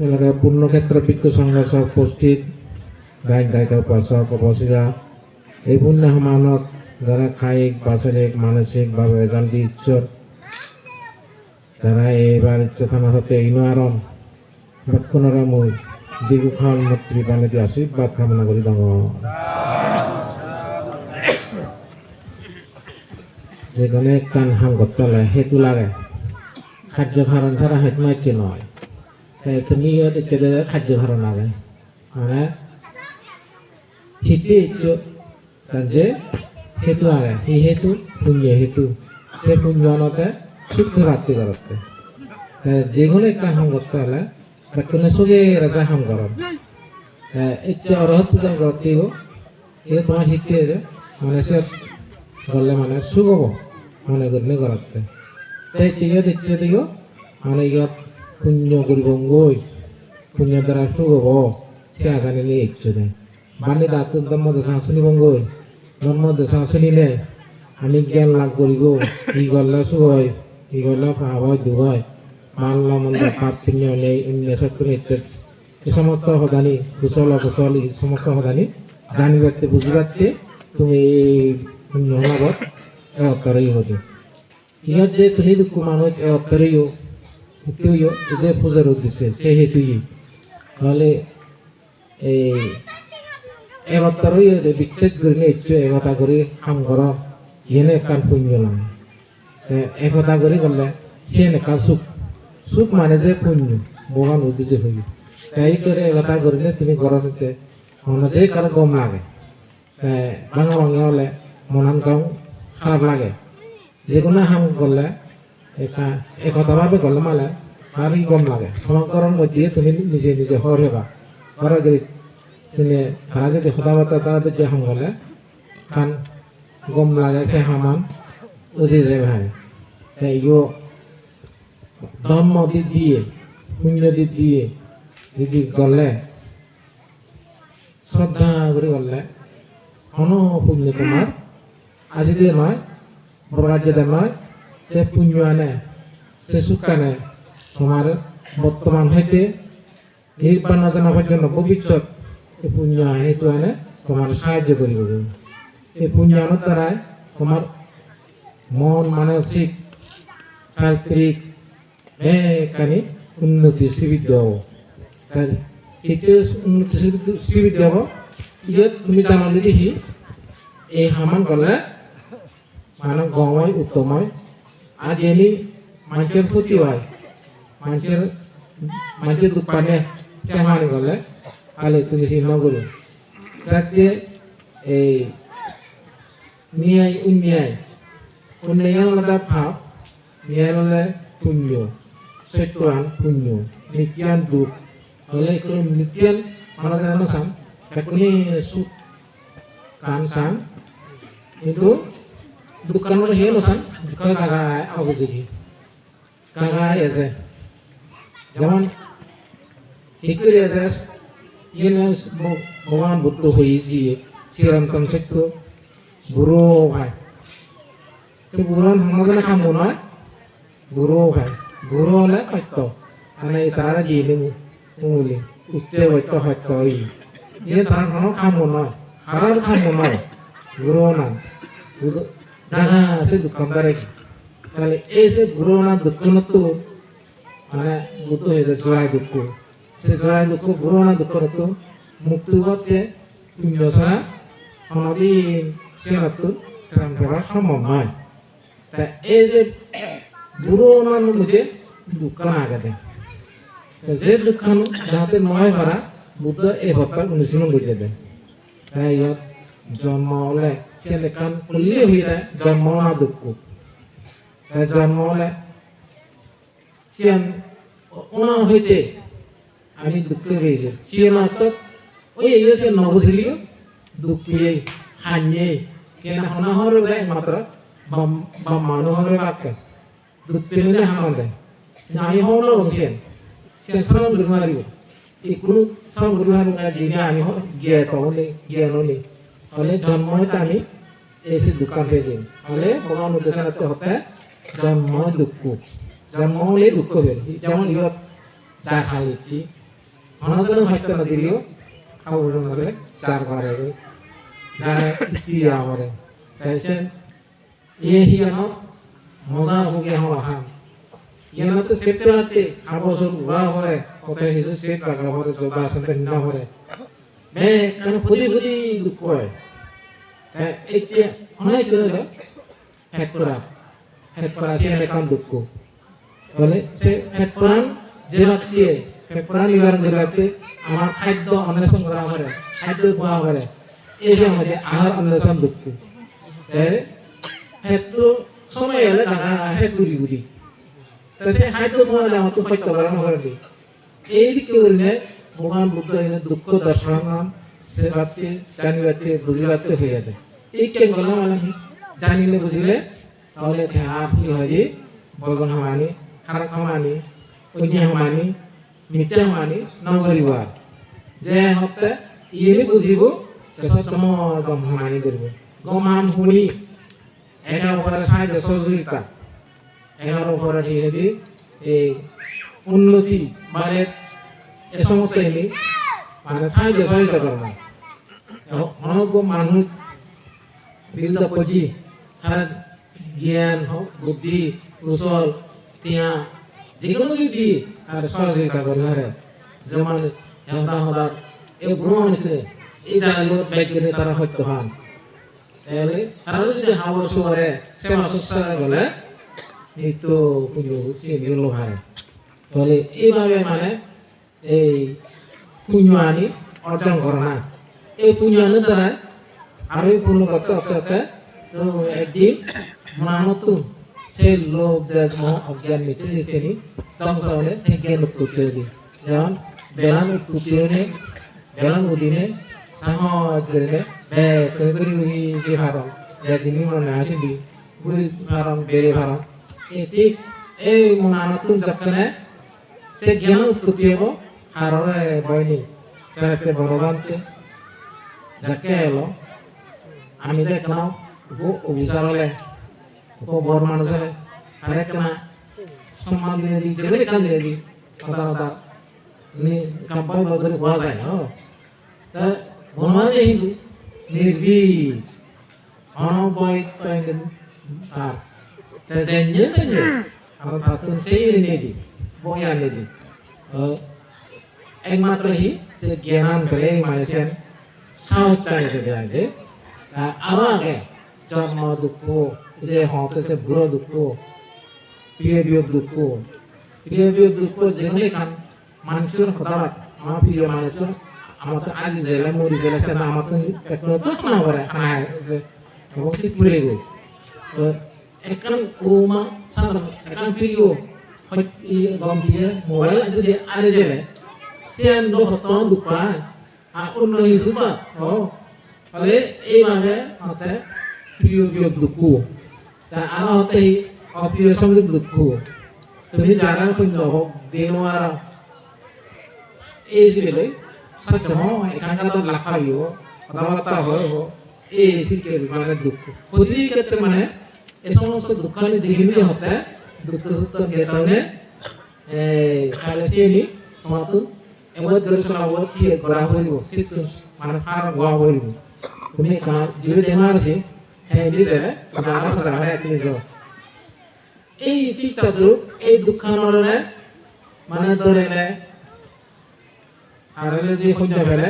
পূৰ্ণক্ষেত্ৰ পৃথ সংঘ এই এইবোৰ সমানত দ্বাৰা কায়িক বাচনিক মানসিকভাৱে যান্তি ঈশ্বৰ দ্বাৰা এইবাৰ ইচ্ছাখনৰ সৈতে ইন আৰণখনৰ মই দেৱ নত্ৰী আশীৰ্বাদ কামনা কৰি ডাঙৰ দনে কাণ সাম ঘটালে সেইটো লাগে খাদ্য সাহন চাৰা সেইটো নাই নহয় তাই তুমি দেখতে দেবে খাদ্য খারণ লাগে মানে হিতে ইচ্ছ তার যে হেতু আগে সেই হেতু পুণ্য হেতু সে পুণ্যনতে সুখ প্রাপ্তি করতে যে কোনো একটা হাম করতে হলে কোনো সুখে রাজা হাম করন ইচ্ছা অরহত পূজন করতে হোক এ তোমার হিতে মানে সে করলে মানে সুখ হব মনে করলে করাতে তাই ঠিক দিচ্ছে দিও মানে ইয়াত গৈ পুণ্য দ্বাৰা সুখ হব সে আজানি নিয়ে ইচ্ছু দেয় বাণী দাঁত ধর্ম দেখা শুনিব গৈ ধর্ম দেখা শুনিলে আমি জ্ঞান লাভ কৰিব ই গলে সুখ হয় ই গলে ভাব হয় দুখ হয় মাল মন্দ পাপ পুণ্য নেই অন্য সত্য নিত্য এই সমস্ত সদানি কুশল অকুশল এই সমস্ত সদানি জানি পারতে বুঝি পারতে তুমি এই পুণ্য লাভত অত্তরেই হতো ইহত যে তুমি দুঃখ মানুষ অত্তরেইও সেইটোও যে পূজাৰ উদ্দেশ্যে সেই হেতুয়ে নহ'লে এই একতারই বিচ্ছেদ করে নিয়ে ইচ্ছু একতা করে কাম কর। ইহেনে কান পুণ্য লাগে একতা করে করলে সে কাল সুখ। সুখ মানে যে পুণ্য ভগবান উদ্দেশ্য হইল তাই করে একতা করিলে তুমি ঘরতে মনে যে কারও গম লাগে। ভাঙা ভাঙা হলে মনান কাম খারাপ লাগে। যে কোনো হাম করলে একতাভাবে করলে মানে আরই গম লাগে। সমকরণ মধ্যে তুমি নিজে নিজে হর হেবা। হর গেলে তুমি তারা যদি কথাবার্তা তাদের যে হাম গলে কান গম লাগে সে হামান উজি যায় ভাই ইয়ো ধর্ম দিক দিয়ে, পুণ্য দিক দিয়ে, যদি গলে শ্রদ্ধা করে গলে কোনো পুণ্য তোমার আজি দিয়ে নয় বরগাজ্যতে নয় সে পুণ্য আনে সে সুখ আনে তোমার বর্তমান হইতে নির্বাণ জানা পর্যন্ত ভবিষ্যৎ এই পুণ্য হেতু আনে তোমার সাহায্য করিব। এই পুণ্য আনার দ্বারাই তোমার মন, মানসিক, শারীরিক এখানে উন্নতি হব। তাই এইটো উন্নতি শ্রীবৃদ্ধি হব। ইয়াত তুমি জানালে দেখি, এই সামান গ'লে মানে গম হয় উত্তম এনি মানুষের ক্ষতি হয় মানুষের মানুষের দোকানে চেহানি গ'লে কালি তুমি সেই নগলো যাতে এই ন্যায় উন্যায় উন্নয়ন আলাদা ভাব ন্যায় হলে পুণ্য সত্যৱান পুণ্য নিত্যান দুখ হলে একটু নিত্যান আলাদা নাচাম এখনই সুখ কান চান কিন্তু দোকানৰ সেই নাচাম দোকান কাগাই অবুজি কাগাই আছে যেমন হিকরি আছে ইয়ে ভগবান বুদ্ধ হয়ে গিয়ে চিরন্তন সত্য গুরু ভাই। তো গুরু সমাজনে কাম নয় গুরু ভাই। গুরু হলে সত্য। মানে তারা দিয়ে মুলি। উচ্চে সত্য সত্য ই ইয়ে তার কোনো কাম নয় হারার কাম নয় গুরু না জাগা আছে দোকানদারে তাহলে এই যে গুরু না দোকানত মানে বুদ্ধ হয়ে যায় জোড়াই দুঃখ, সে জোড়াই দুঃখ গুরু না দোকানত মুক্তি করতে পুণ্য ছাড়া কোনোদিন সে মাত্র ত্রাণ করা সম্ভব নয়। তা এই যে গুরু ওনার মধ্যে দুঃখ না আগে যে দুঃখ যাতে নয় করা বুদ্ধ এই হত্যার অনুশীলন করে দেয় তাই জন্ম হলে সে কাম করলে হয়ে যায় জন্ম না দুঃখ তাই জন্ম হলে সিয়ান ওনা হইতে আমি দুঃখ হয়েছে সিয়ান অর্থাৎ ওই এই সে নবুঝলিও দুঃখ হাnye kena hona hore bai matra bam bam manu hore bakke dut pinne hanande nai hono longsen sen salam gurmari ikunu salam gurmari na jini আমি গিয়ে তহলে গিয়ে নলি জন্ম হইতে আমি এসে দোকান পেয়ে দিন হলে ভগবান উদ্দেশ্য রাখতে হতে? জন্ম দুঃখ। জন্ম হলে দুঃখ বের। যেমন ইয়ত যা খাইছি অনন্তరం হয়তো না দিলেও খাবার মরে চার ঘরে যারা ইতিয়া মরে তাইছে ইয়ে হিয়ানো মজা হোগে হাম হাম ইয়ানো তো সেতে রাতে আবো সব ওয়া হরে হিজু সেট লাগা হরে জবা সন্তে না হরে বে কারণ পুদি পুদি দুঃখ হয় তা এই যে অনেক ধরে হেড করা হেড করা সে মেকান দুঃখ। বলে সে হেড করান যে রাতে হেড করান নিবারণ যে রাতে আমার খাদ্য অন্বেষণ করা হরে খাদ্য খোয়া হরে এই যে আমাদের আহার অন্বেষণ দুঃখ। হেড সময় এলে টাকা গুড়ি গুড়ি তা সে খাদ্য খোয়া হলে আমার তো সত্য করা দি এই দিকে বুদ্ধ এনে দুঃখ দর্শন সে রাতে জানি রাতে বুঝি রাতে হয়ে যাবে এই কে গেলাম মানে জানিলে, বুঝিলে, তাহলে আপনি হয় বগন হামানি খারাপ হামানি অন্য হামানি মিথ্যা হামানি নগরিব যে হতে ইয়ে বুঝিব তাৰপিছত তম গম হামানি কৰিব গম হাম শুনি এটাৰ ওপৰত সাহায্য, সহযোগিতা। এটার ওপৰত ইহেদি এই উন্নতি মানে এ সমস্ত এনে মানে সাহায্য সহযোগিতা করব অনেক মানুষ বিভিন্ন পুঁজি তারা জ্ঞান হোক বুদ্ধি, কুশল তিয়া দিক দিয়ে আর সহযোগিতা করে ঘরে যেমন হেমদা হদার এই ভ্রমণ হচ্ছে এই লোক বাইক করে তারা হত্যা হন তাহলে তারা যদি হাওয়ার সুয়ারে সেবা শুশ্রূষা গেলে তো পুজো সে বিরল হয়। তাহলে এইভাবে মানে এই পুণ্য আনি অর্জন করে না। এই পুণ্য আনি দ্বারা আরও পূর্ণ করতে করতে করতে একদিন মানতু সে লোভ মোহ অজ্ঞান মিটে দিতে নি সংসারে জ্ঞান উৎপত্তি হলি যেমন বেলান উৎপত্তি হলে বেলান উদিনে, সাহস করে বে করে করে উই যে ভারম যে দিনই মনে আসিবি গুরি ভারম বেড়ে ভারম ঠিক এই মনানতুন যখন সে জ্ঞান উৎপত্তি হব ভগবানকে যাকে এলো আমি দেখলাম গো অভিচারলে গো বড় মানুষ হলে আরেক না সম্মান দিয়ে দিই যেগুলো কাল দিয়ে দিই কথা কথা নি কাম্পাই বদলে বলা যায় ও তা বনমানে হিন্দু নির্ভীক অনবয় তার তা জানিয়ে জানিয়ে আমরা তাতুন সেই নিয়ে দিই বই আনে দিই একমাত্র হি সে জ্ঞান করে মানুষের চাইছে দেয় আরও আগে জন্ম দুঃখ, যে হতেছে বুড়ো দুঃখ, প্রিয় বিয়োগ দুঃখ, প্রিয় বিয়োগ দুঃখ যেগুলি খান মানুষের হঠাৎ আমার প্রিয় মানুষের আমার তো আজ জেলে মরি জেলে সে না, আমার তো একটু তো না করে খানায় অবশ্যই পুড়ে গই তো একান ওমা সাধারণ একান প্রিয় গম দিয়ে মোবাইল যদি আরে জেলে সে নো হতো দুপা আর অন্য হিসুবা ও ফলে এইভাবে হতে প্রিয় বিয়োগ দুঃখ তা আরও হতে অপ্রিয় সঙ্গে দুঃখ তুমি যারা শূন্য হোক দিন আর এই যে সত্য হয় এখানকার লাখা হইব কথাবার্তা হয় এই শিখে মানে দুঃখ প্রতি ক্ষেত্রে মানে এই সমস্ত দুঃখ দেখিনি হতে দুঃখ সুস্থ গেতনে তাহলে সিনি তোমাতো এবার দর্শন আবার কি করা হইব? সিদ্ধ মানে ফার গোয়া হইব। তুমি যিনি দেনার আছে হ্যাঁ দিলে যারা করা হয় এক নিজ এই তিনটা এই দুঃখানরে মানে ধরে নেয় আর যদি সহ্য ফেলে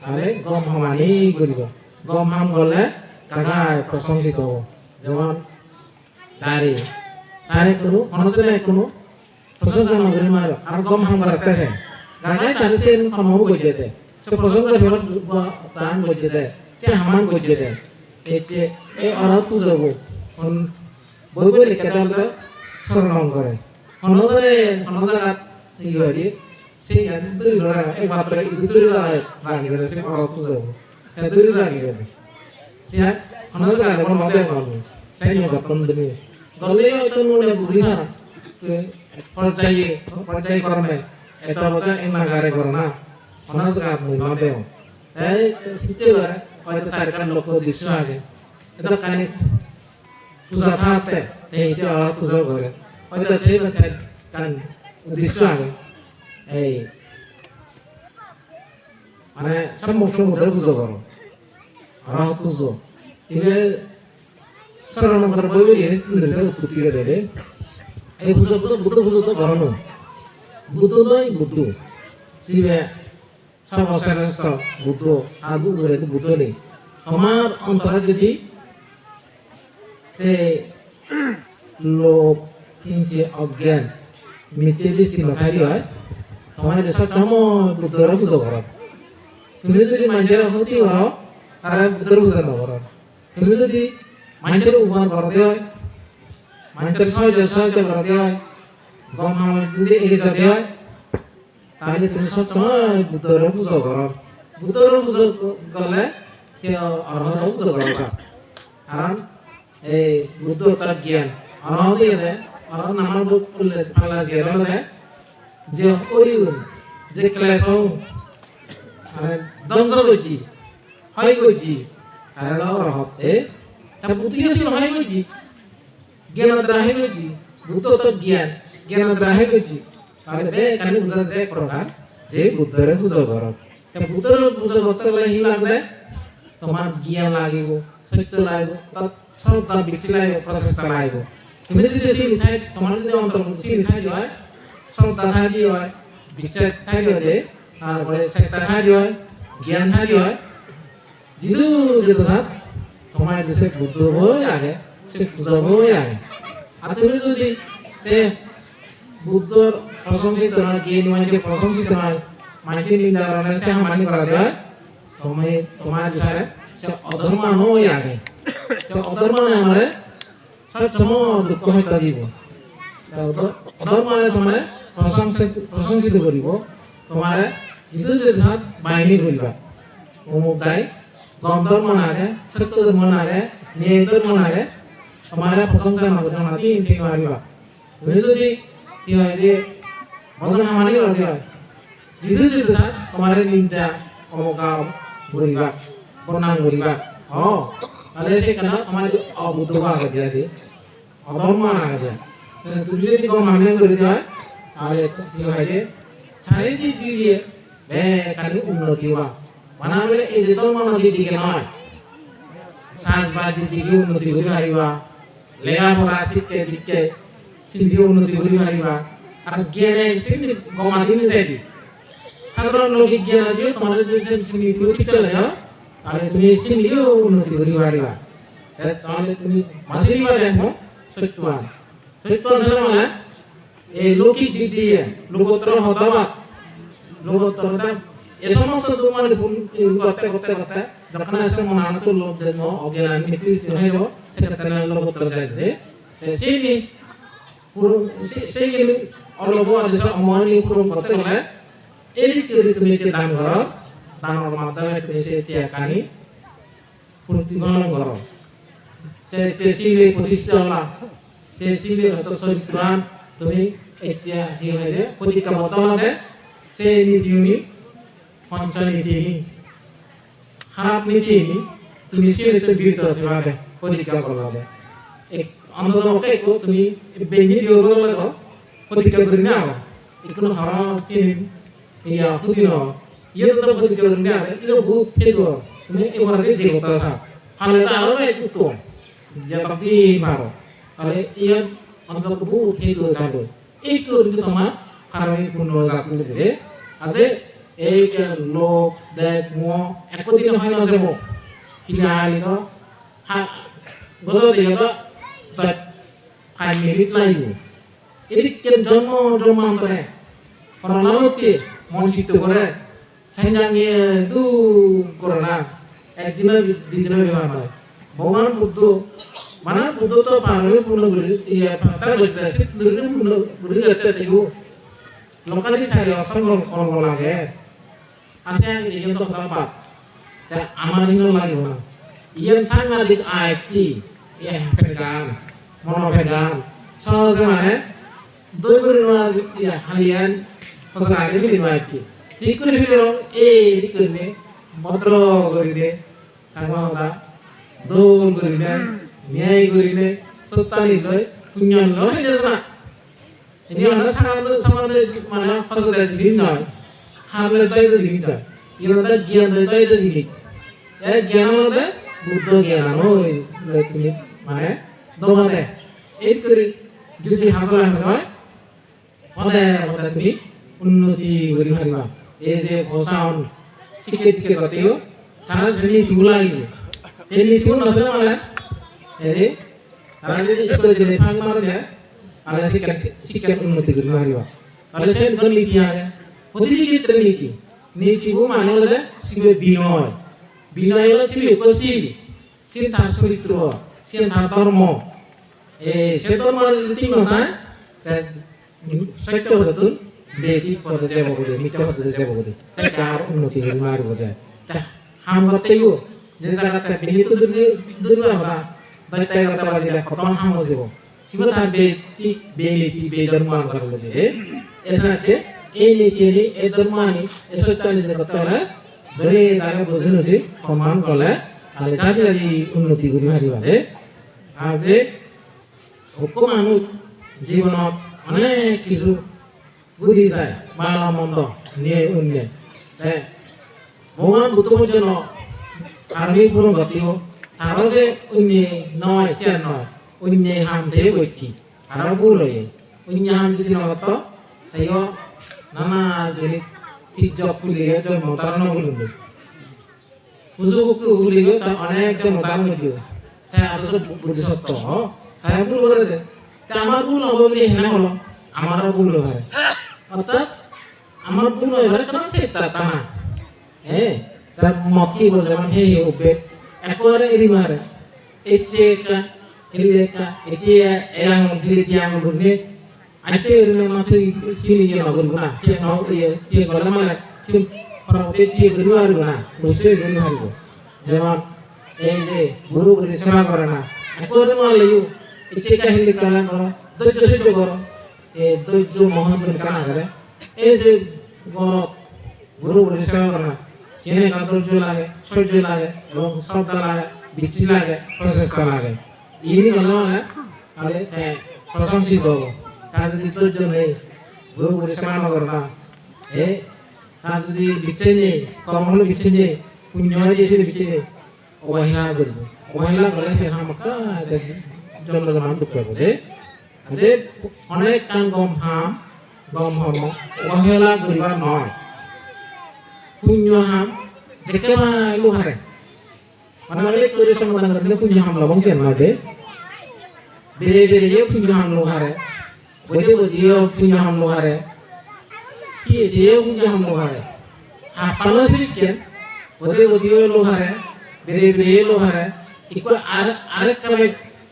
তাহলে গম হামানি কৰিব গম হাম গলে কাকাই প্ৰশংসিত হ'ব। যেমন দাড়ি তারে কোনো অনজনে কোনো প্রশংসা নগরী মার আর গম হাম রাখতে গাগায় তারে সে সম্ভব গজে দেয় সে প্রশংসা ফেরত দান গজে দেয় সে হামান গজে দেয় এই যে এই অরহত যাব বই বই লিখে তাহলে স্মরণ করে অনজনে অনজাগাত ই হয় sehingga itu orang eh materi itu itu lah lagi dari sini orang tuh tuh saya itu lagi gitu sih mana tuh ada orang mau yang saya nyoba pendemi kalau itu eta boten enna gare gorona onas ga mui ma beo tai sitte bare hoyto tarkan lokko dishyo age eta kani puja thate ei te ala puja gore hoyto te bata kan dishyo age ei মানে সম্মুখের মধ্যে পুজো করো আমার পুজো এগুলো সরণ বই বেরিয়ে উৎপত্তি করে দেবে এই পুজো পুজো বুদ্ধ পুজো তো ভরানো নয় বুদ্ধ। শিবে সব অসারাস্ত বুদ্ধ, আদু করে তো বুদ্ধ নেই। আমার অন্তরে যদি সে লোভ, হিংসে, অজ্ঞান, মিথ্যে দৃষ্টি নথারি হয় তোমার দেশত জন্ম বুদ্ধর পুজো কর তুমি যদি মানুষের ক্ষতি করো তারা বুদ্ধর পুজো নকর তুমি যদি মানুষের উপকার করতে হয় মানুষের সহজ সহজ করতে হয় গম আমার যদি এগিয়ে যেতে হয়, তাহলে তুমি সবসময় বুদ্ধর পুজো করো। বুদ্ধর পুজো করলে সে অর্হত পুজো করো কারণ এই বুদ্ধ তার জ্ঞান। অর্হত দিয়ে অর্হত নামার বুক করলে পাল্লা জ্ঞান হলে যে অরিগুণ যে ক্লেশ মানে ধ্বংস করছি হয় করছি আর অর্হত। তা বুদ্ধি হয় করছি জ্ঞান দ্রাহে করছি বুদ্ধ তো জ্ঞান। জ্ঞান দ্রাহে করছি তাহলে বে কানে বুঝা দে প্রকার যে বুদ্ধের পুজো করো বুদ্ধের পুজো করতে গেলে হি লাগবে? তোমার জ্ঞান লাগিব সত্য লাগিব তাত শ্রদ্ধা বৃত্তি লাগিব প্রচেষ্টা লাগিব। তুমি যদি চিনি ঠাই তোমার যদি অন্তর চিনি ঠাই হয় শ্রদ্ধা দিয়ে হয় বিচার দিয়ে দে তারপরে চেষ্টা দিয়ে হয় জ্ঞান ঠাই হয় যিটো যেটা থাক তোমার দেশে বুদ্ধ হয়ে আগে সে পূজা হয়ে আগে আর তুমি যদি সে বুদ্ধর প্রশংসিত নয় জ্ঞানী মানুষকে প্রশংসিত নয় মানুষের নিন্দা করা সে হামানি করা দেয় তুমি তোমার বিষয়ে সে অধর্ম হয়ে আগে সে অধর্ম আমারে সবসময় দুঃখ হইতে দিব অধর্ম তোমার প্রশংসিত প্রশংসিত করিব তোমার যিটো যে ধাত বাহিনী করিবা অমুক দাই গম ধর্ম নাগে সত্য ধর্ম নাগে ন্যায় ধর্ম নাগে তোমার প্রশংসা নগর মাতি ঠিক মারিবা তুমি যদি কি হয় যে ভগবান হামানি করতে হয়। যিটো যে ধাত তোমার নিন্দা অমুকা করিবা বনাম করিবা ও, তাহলে সেখানে আমার আগে দিয়া দিয়ে অধর্ম আগে তুমি যদি কোনো মান্য করে দেওয়া তাহলে হয় যে চারিদিক দিয়ে বেকানি উন্নতি হওয়া মানে বলে এই যে ধর্ম নদীর দিকে নয় সাজবাজির দিকে উন্নতি করে পারিবা লেখাপড়া, শিক্ষার দিকে সিন্ধি উন্নতি করে পারিবা আর জ্ঞানে সিন্ধি গমা দিন যাইবি সাধারণ লৌকিক জ্ঞান আছে তোমার যদি সিন্ধি ঠিক চলে যাও তাহলে তুমি সিন্ধিও উন্নতি করে পারিবা তাহলে তুমি মাসিরিবা দেখো সত্যবান সত্যবান হলে মানে এই লৌকিক দিক দিয়ে লোকোত্তর হতবাদ লোকোত্তরটা এ সমস্ত তোমার করতে করতে করতে যখন আসে মনে আনতো লোক যেন অজ্ঞান নীতি হয়ে যাব সেক্ষেত্রে লোকোত্তর যাইতে সেই সেই অলপ অমনি পূরণ করতে হলে এই তুমি যে দান করো দানের মাধ্যমে তুমি সে ত্যাগানি প্রতিগণন করো। যে শিলে প্রতিষ্ঠা হলা সে শিলে হয়তো চরিত্রান, তুমি এতিয়া হি হয়ে প্রতিজ্ঞা বদলাতে সেই নীতিনি পঞ্চনীতিনি খারাপ নীতিনি তুমি শিলিত বিরত হতে পারবে প্রতিজ্ঞা করবে এক অন্তত একো তুমি বেঞ্জি দিও বলে তো প্রতিজ্ঞা করি না ইকনো হারা চিনি ইয়া খুদিন ইয়ে তো প্রতিজ্ঞা করি না ইলো ভূত ফেলো তুমি এবার যে কথা থা ফালে তা আরও একটু তো যা তাকি মারো আরে ইয়ে অন্তত ভূত ফেলো কাটো এই করে তোমার কারণে পূর্ণ জাতি দিলে আছে এই লোক দেখ মো একদিন হয় না যাব হিলা আলিত হা গলো দিও তাত খাই মিনিট লাগিব এদিকে জন্ম জন্মান্তরে পরনামতি মঞ্চিত করে সাইনাঙ্গে দু করে না একদিনের দুদিনের ব্যবহার হয় ভগবান বুদ্ধ মানে বুদ্ধ তো পারবে পূর্ণ করে ইয়ে পাতা করতে সে দুদিন পূর্ণ করে যেতে থাকব লোকালি সারি অসংখ্য কর্ম লাগে আছে ইয়ে তো খারাপ আমার ইনো লাগিব না ইয়ে সাংঘাতিক আয়তি pedang mono pedang sama mana doi kuri ma ya halian pasangan ini di mana ki dikuri video eh dikuri ni motro kuri de kangma hoda don kuri de nyai kuri de sotani loy kunyan loy ni sama ini orang sama sama mana pasangan ini nol hamil dari itu diminta ইয়োটা জ্ঞান দৈতাই দিলি এই জ্ঞান মধ্যে বুদ্ধ জ্ঞান হই তুমি মানে দমনে। এই করে যদি হাতলা হয় সদায় আমাদের তুমি উন্নতি কৰি পাৰিবা এই যে ভচাউন স্বীকৃতিকে গতিও তারা যদি জুলাইল এই নীতি নজর মানে এই তারা যদি স্কুলে যদি ফাং মারে আর শিক্ষা শিক্ষা উন্নতি কৰি পাৰিবা তাহলে সেই দুজন নীতি আগে। প্রতিটি ক্ষেত্রে নীতি। নীতিও মানুহ লাগে শিবে বিনয়। বিনয় হলো শিবে শিল চিন্তা চরিত্র। সে তার ধর্ম সে ধর্মের যদি নহয় সত্য হতুন বেদি পদে যাব গদে মিথ্য পদে যাব গদে তাই উন্নতি হল মার তা হাম গতেও যে জায়গাতে বেদি তো দুর্গে, দুর্গা হবা দৈত্য গতে বাজিলে খতম হাম হৈ যাব? সিবা তার বেদি বেনীতি বেধর্মান করার গদে এসাতে এই নীতি এই ধর্মানি এই সত্যানি যে গতে হলে ধরে তাকে বুঝে নুজি সম্মান করলে, তাহলে তাদের উন্নতি করি আর যে সকলো মানুহ জীৱনত অনেক কিছু বুদ্ধি যায় ভালো মন্দ নিয়ে উন্নয় ভগবান বুদ্ধ জন্য আরবি পুরো গতিও তারও যে উন্নে নয় সে নয়, উন্নে হাম দে বইছি আরও ভুল হয়ে উন্নে হাম যদি নগত তাইও নানা যদি ঠিক জব খুলিয়ে জন্ম তারা নগুলো পুজোকে উলিও তা অনেক জন মোটামুটি দিও তাই বুদ্ধি তাই ভুল করে দে তা আমার ভুল হবে বলে হেনা হলো আমারও ভুল হবে অর্থাৎ আমার ভুল হয়ে গেলে কারণ সে তা না হ্যাঁ মতি বলে, যেমন হে হে উবে একবারে এরি মারে এচে কা এরি কা এচে এরাং দিলি দিয়াং রুনে আইতে এরিনে মাথে কিনি যে নগর সে নগ ইয়ে সে গলা মানে পরবর্তী দিয়ে গরিব আর গুনা বসে গরিব যেমন এই যে গুরু গুরু সেবা করে না একবারে মারলে ইউ ইচ্ছে কা হিলি কালা করো ধৈর্য সহ্য করো এই ধৈর্য মহান কানা করে এই যে গণ গুরু গুরু সেবা করে না সেনে কা ধৈর্য লাগে সহ্য লাগে এবং শ্রদ্ধা লাগে বিচ্ছি লাগে প্রচেষ্টা লাগে ইনি মানে তাহলে প্রশংসিত হব তার যদি ধৈর্য নেই গুরু গুরু সেবা করো না এ তার যদি বিচ্ছে নেই কর্ম হলে বিচ্ছে নেই পুণ্য দিয়েছে বিচ্ছে নেই অবহেলা করব অবহেলা করলে সে আমাকে জন্ম জন্ম দুঃখ হবে আদে অনেক কান গম হাম গম হম অবহেলা করিবার নয় পুণ্য হাম যেকেবারে লোহারে অনেক করে সমাধান করলে পুণ্য হাম লবং চেন নয় বেড়ে বেড়ে পুণ্য হাম লোহারে বজে বজিয়ে পুণ্য হাম লোহারে কি দিয়ে পুণ্য হাম লোহারে হাপানো সিরিকেন বজে বজিয়ে লোহারে বেড়ে বেড়ে লোহারে ইকো আর আরেক কাবে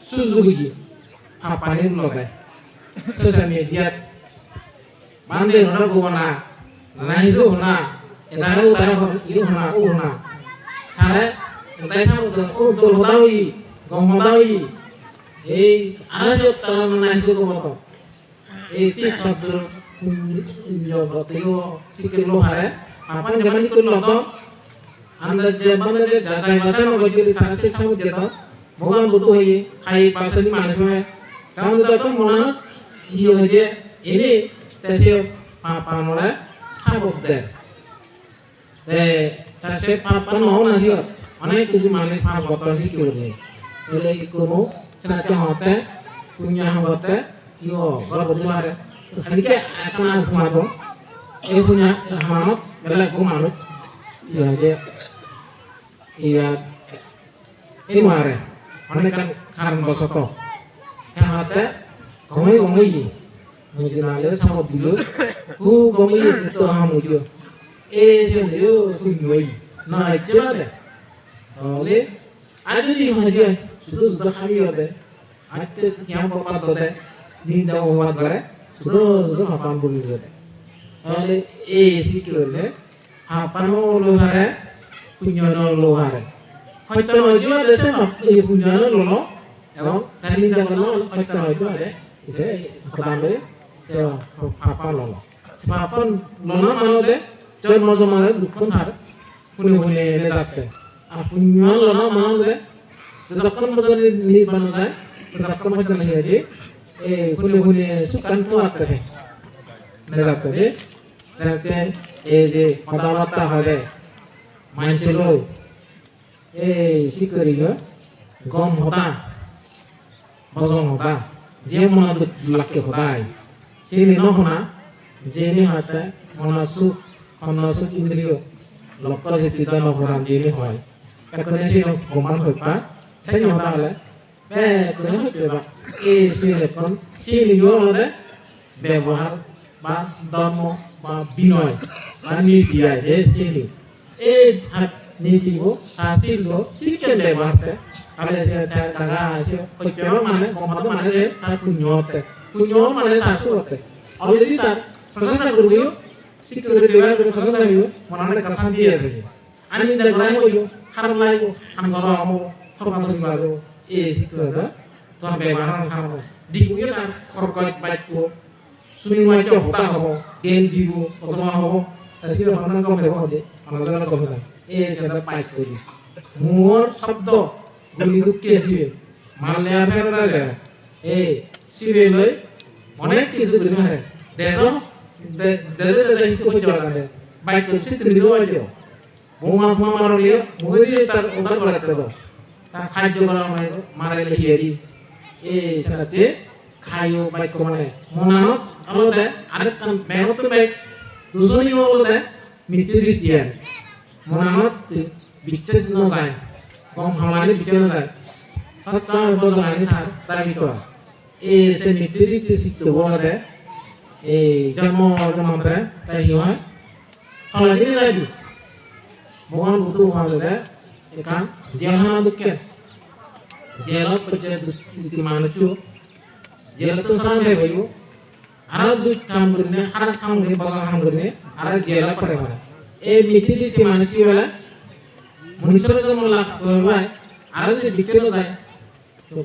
সুজুগি হাপানি লগায় social media mande hona gona nai zo hona edare utara hon i hona u hona hare dai sa to u to hodai gom hodai এই আনাজ উত্তরণ নাই যে গমত এই তি শব্দ জগতেও শিখিলো হারে আপন যেমন করল তো আমরা যে মানে যে যাচাই বাছাই নগজলি তারা সে সামু যেত ভগবান বুদ্ধ হয়ে খাই পাশনি মানুষ কারণ তত মনে ইয়ে হয়ে যে এনে তাসে পাপানোরা সাবক দেয় তার সে পাপানো না দিও অনেক কিছু মানে পাপ গতন শিখি উঠে এলে কোনো সেনাতে হতে পুণ্য হতে ইয়ো গর্ব দুয়ারে হানিকে এখন ঘুমাবো ইয়ে ইয়া মারে অনেক কারণ বসত হাতে গমই গমই মুজনালে সামত দিল হু গমই তো হামুজো এ যে লিও কুই না ইচ্ছালে তাহলে আজ যদি হজে শুধু শুধু খাবি হবে আজকে কিয়াম বাবা দতে দিন দাও ওয়াদ করে শুধু শুধু হাপান punya luar হয়তো নজু দেশে এই পুজো লোন এবং তানি জানো হয়তো নজু আরে যে খদামে পাপা লোন পাপন লোন মানলে জন্ম জমারে দুঃখন থার পুনে পুনে এনে যাচ্ছে। আর পুণ্য লোন মানলে যতক্ষণ পর্যন্ত নির্বাণ যায় ততক্ষণ পর্যন্ত নিয়ে যে এই পুনে পুনে সুকান্ত আত্মা নে রাখতে রাখতে এই যে কথাবার্তা হয় মানছিল এই সিকরিগো গম হতা বগম হতা যে মনা লাকে হতাই সিনি নহনা। যেনি হতে মনা সুখ মনা সুখ ইন্দ্রিয় লক্ষ্য যে তিতা নহরাম যেনি হয়। একনে সিনো গমান হইপা সেই হতা হলে। বে কোনে হইবা এই সিনে কোন সিনি হলে ব্যবহার বা ধর্ম বা বিনয় বা নীতি চিনি এই নীতিগো হাসিলগো শিক্ষা ব্যবহারতে আলে সে তার কাগা আছে পৈক্য মানে গমত মানে যে তার পুণ্যতে পুণ্য মানে তার সুরতে অলরেডি তার প্রশংসা করবিও শিক্ষা করে ব্যবহার করে প্রশংসা হইও, মনে কাছে শান্তি আছে আনি দেখ লাই হইও খারাপ লাগো আম ঘর আমো সরকার সরকার লাগো এই শিক্ষা তোর ব্যবহার খারাপ দিগুয়ে তার কে আমাদের কমে না এই সেটা পাইক করি। মোর শব্দ, গুলি দুঃখে দিবে মানলে আর ফেরত আসে এই শিবে লই অনেক কিছু করি না দেশ দেশে দেশে হিত হচ্ছে ওখানে বাইক করে সিদ্ধ দিও আছে বোমা ফোমা মারলিও মুগে দিয়ে তার উদ্ধার করে দেবো তা খাদ্য করা মারাইলে হিয়ারি এই সেটাতে খাইও বাইক মানে মনানত আলাদা আরেকখান ব্যাগত ব্যাগ দুজনই আলাদা মৃত্যু দৃষ্টিয়ান মনানত বিচ্ছেদ ন যায় কম হামানি বিচ্ছেদ ন যায় সত্য বদলানি থাক তার ভিতর এই সে মৃত্যু দিতে শিখতে বলে এই জন্ম জন্মান্তরে তাই কি হয় সমাজে যায় ভগবান বুদ্ধ মহাদেব একান জেলহানা দুঃখে জেলত পর্যায়ে মানুষ jela tu sama me boyu ara du kam gurne ara kam gurne baga kam gurne ara jela pare mana e miti di si manchi wala munchoro jo mola bai ara di bichelo dai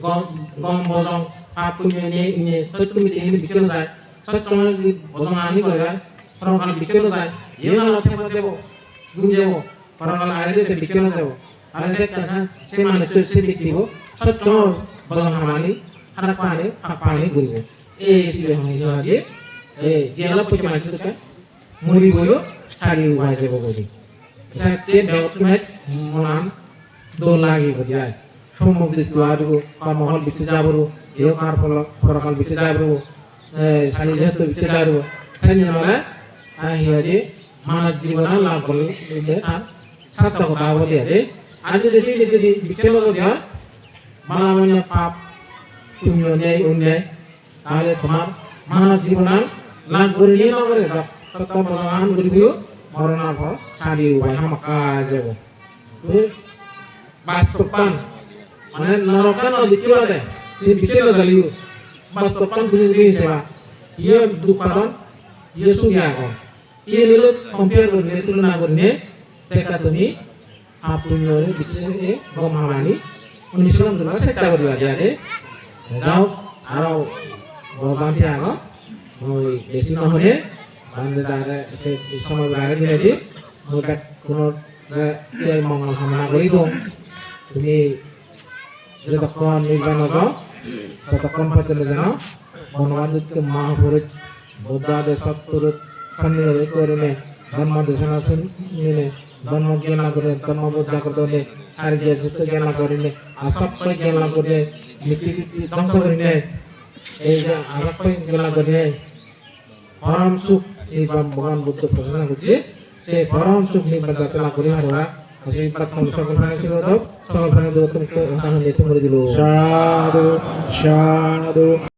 gom gom bolong papu ne ne ne to tu mi ne bichelo dai so tomo di bolong ani ko dai orang kan bichelo dai ye na lo te debo gum debo orang kan aire te bichelo debo ara se kasan se mane to se biktibo so tomo bolong hamani anak panik, anak panik ubah aja pokoknya. Saya teh bewat met, monan, do lagi kerja. সম্মুখ দৃষ্টি আরব কর্মহল বিচে যাব এও কার ফল ফরকাল বিচে যাব সারি যেহেতু বিচে যাব সারি নলে হিয়ারে মানব জীবন লাভ করলে তার সার্থকতা বলে আরে আর যদি যদি বিচে লোক দেওয়া মানব পাপ তুমি অন্যায় অন্যায় তাহলে তোমার মানব জীবনার লাভ করে নিয়ে নগরে সত্য ভগবান করিবিও মরণার পর সারি উপায় হামাকা যাব বাস্তবান মানে নরকান বিচিলো দে তিনি বিচিলো দালিও বাস্তবান তুমি তুমি সেবা ইয়ে দুপাদন ইয়ে সুগিয়া কম ইয়ে নিলো কম্পেয়ার করে তুলনা করে সেটা তুমি আপুনি বিচিলে গম হামানি উনিশশো চেষ্টা করিবা যে দাও আরও আনো। ওই বেশি তারে সে সময় লাগে দিয়েছি মই তাক কোনো মঙ্গল কামনা করি দিওঁ তুমি যতক্ষণ নির্বাণ হতো ততক্ষণ পর্যন্ত যেন বনবাদিত্য মহাপুরুষ, বুদ্ধাদে সৎপুরুষ সন্নিধি করে ধর্ম দেশনা শুনে ধর্ম জ্ঞান করে ধর্ম বোঝা করতে সারি যে যুক্ত জ্ঞান করিলে আসক্ত জ্ঞান করে নীতি ধ্বংস করিলে এই আসক্ত জ্ঞান করে পরম সুখ এই ভগবান বুদ্ধ প্রশংসা করছে, সেই পরম সুখ যাতে লাভ করি হারবা। সেই প্রথম সকল প্রাণী ছিল সকল প্রাণী দূরত্ব দিল। সাধু সাধু।